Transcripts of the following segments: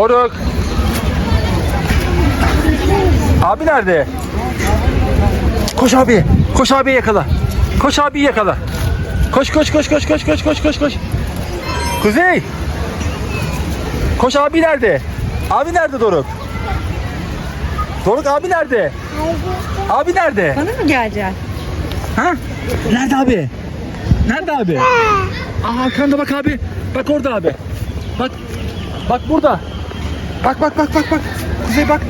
Doruk. Abi nerede? Koş abi. Koş abi yakala. Koş abi yakala. Koş koş koş koş koş koş koş koş koş. Kuzey. Koş abi nerede? Abi nerede Doruk? Doruk abi nerede? Abi nerede? Bana mı geleceksin? Ha? Nerede abi? Nerede abi? Aa arkanda bak abi. Bak orada abi. Bak. Bak burada. Bak bak bak bak bak. Kuzey bak.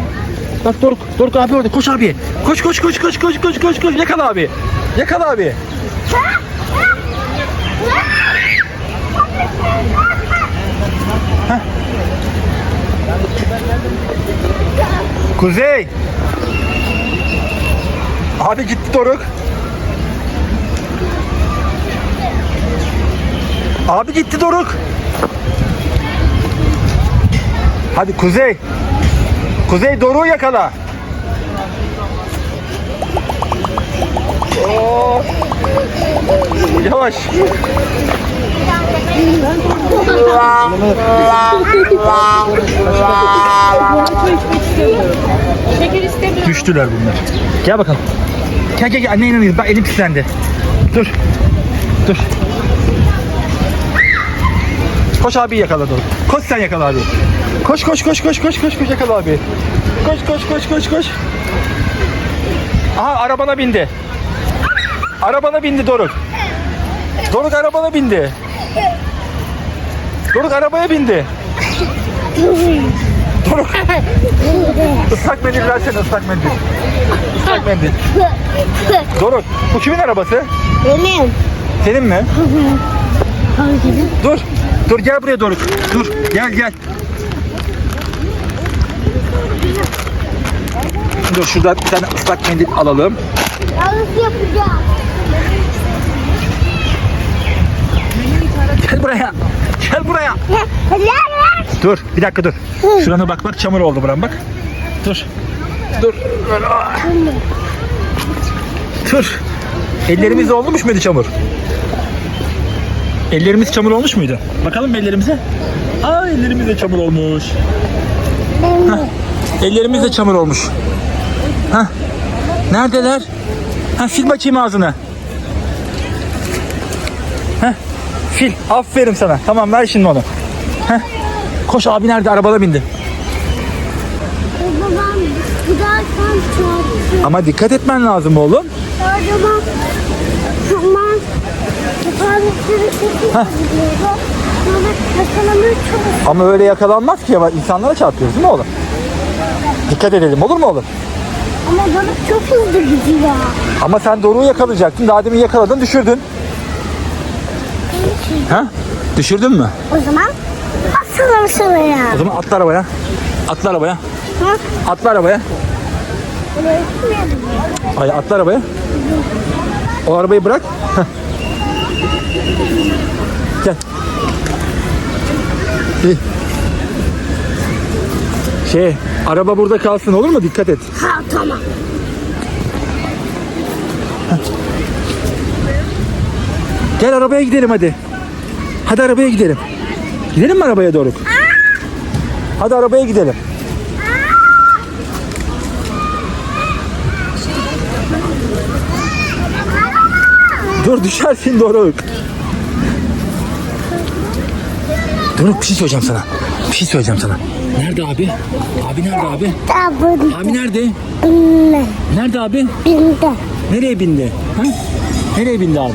Bak Doruk. Doruk abi orada. Koş abi. Koş koş koş koş koş koş koş koş. Yakala abi. Yakala abi. Kuzey. Abi gitti Doruk. Abi gitti Doruk. Hadi Kuzey. Kuzey Doruk'u yakala. Oo. Yavaş. Düştüler bunlar. Gel bakalım. Gel gel gel. Anne inanıyoruz. Bak elim pislendi. Dur. Dur. Koş abi yakala dur. Koş sen yakala abi. Koş koş koş koş koş koş koş yakala abi. Koş koş koş koş koş. Aha arabana bindi. Arabana bindi Doruk. Doruk arabana bindi. Doruk arabaya bindi. Doruk. Islak mendil versene ıslak mendil. Islak mendil. Doruk bu kimin arabası? Benim. Senin mi? Dur. Dur gel buraya Doruk. Dur gel gel. Dur şuradan bir tane ıslak mendil alalım. Yalnız yapacağım. Gel buraya. Gel buraya. Dur bir dakika dur. Şurana bak bak çamur oldu buram bak. Dur. Dur. Dur. Ellerimiz olmuş muydu çamur? Ellerimiz çamur olmuş muydu? Bakalım ellerimize. Aa ellerimiz de çamur olmuş. Hah, Ellerimiz de çamur olmuş. Hah. Neredeler? Ha fil bakayım ağzına. Heh. Fil. Aferin sana. Tamam ver şimdi onu. Heh. Koş abi nerede? Arabada bindi. Ama dikkat etmen lazım oğlum. O zaman Ama öyle yakalanmaz ki ya. İnsanlara çarpıyoruz değil mi oğlum? Dikkat edelim olur mu oğlum? Ama balık çok hızlı gidiyor. Ama sen Doruk'u yakalayacaktın. Daha demin yakaladın düşürdün. Ha? Düşürdün mü? O zaman asalım şuraya. O zaman atla arabaya. Atla arabaya. Ha? Atla arabaya. Ay atla arabaya. O arabayı bırak. Heh. Gel. İyi. Şey, araba burada kalsın olur mu? Dikkat et. Ha tamam. Gel arabaya gidelim hadi. Hadi arabaya gidelim. Gidelim mi arabaya doğru? Hadi arabaya gidelim. Dur düşersin Doruk. Doruk bir şey söyleyeceğim sana. Bir şey söyleyeceğim sana. Nerede abi? Abi nerede abi? Tabun Abi nerede? binme. Nerede abi? Binde. Nereye bindi? Ha? Nereye bindi abi?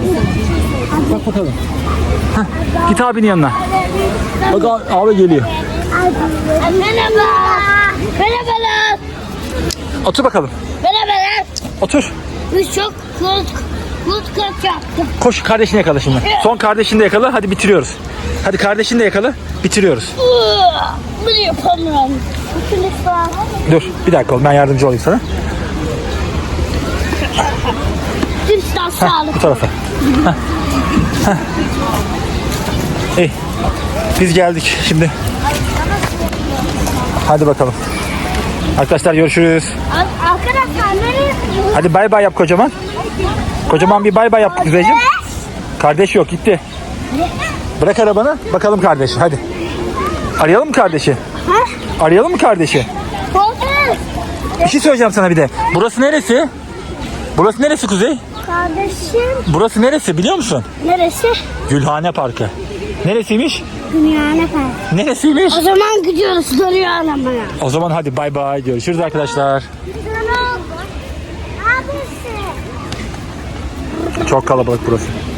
Bak bakalım. Hah, git abinin yanına. Bak abi, abi geliyor. Merhaba. Merhabalar. Otur bakalım. Merhabalar. Otur. Biz çok kurt, kurt yaptık. Koş kardeşini yakala şimdi. Son kardeşini de yakala. Hadi bitiriyoruz. Hadi kardeşini de yakala. Bitiriyoruz. Bunu yapamıyorum. Dur bir dakika oğlum ben yardımcı olayım sana. Lütfen Hah, sağlık. bu tarafa. Hah. Hah. İyi. Biz geldik şimdi. Hadi bakalım. Arkadaşlar görüşürüz. Ar- Arkadaşlar nereye Hadi bay bay yap kocaman. Kocaman bir bay bay yap Kuzeyciğim. Kardeş yok gitti. Bırak arabanı bakalım kardeşi hadi. Arayalım mı kardeşi? Arayalım mı kardeşi? Bir şey söyleyeceğim sana bir de. Burası neresi? Burası neresi Kuzey? Kardeşim. Burası neresi biliyor musun? Neresi? Gülhane Parkı. Neresiymiş? Dünya ne kadar? Neresiymiş? O zaman gidiyoruz soruyor aramaya. O zaman hadi bay bay görüşürüz arkadaşlar. Çok kalabalık burası.